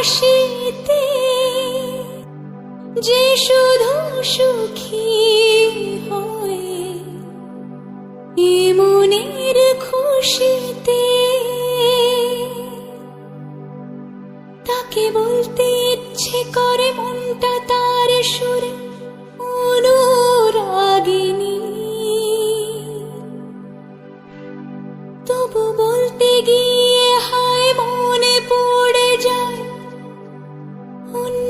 হাসিতে যে শুধু সুখী হয়ে মনের খুশিতে। তাকে বলতে ইচ্ছে করে মনটা তার সুরে Oh no.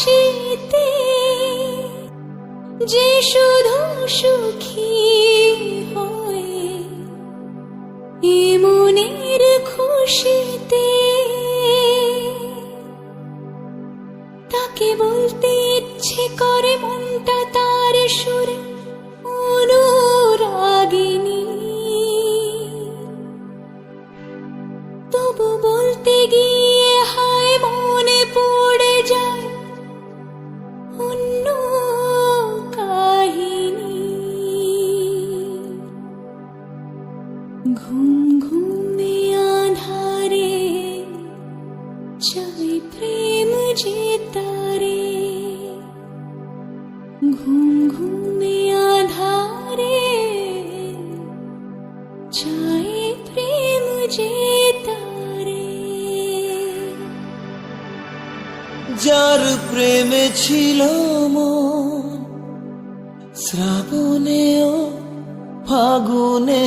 হাসিতে যে শুধু সুখী হয়ে এ যার প্রেমে ছিল মন শ্রাবণেও ফাগুনে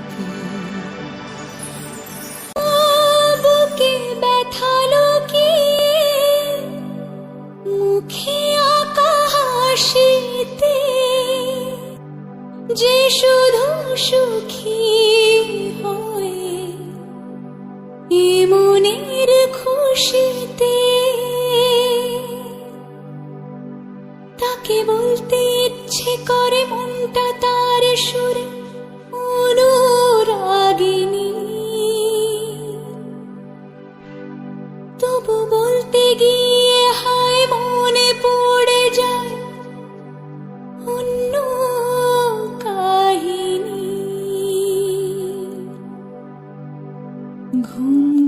শুধু সুখী হয়ে এ খুশিতে তাকে বলতে ইচ্ছে করে মনটা তার সুরে অনুরাগিনী। তবু বলতে গিয়ে হায় মনে 空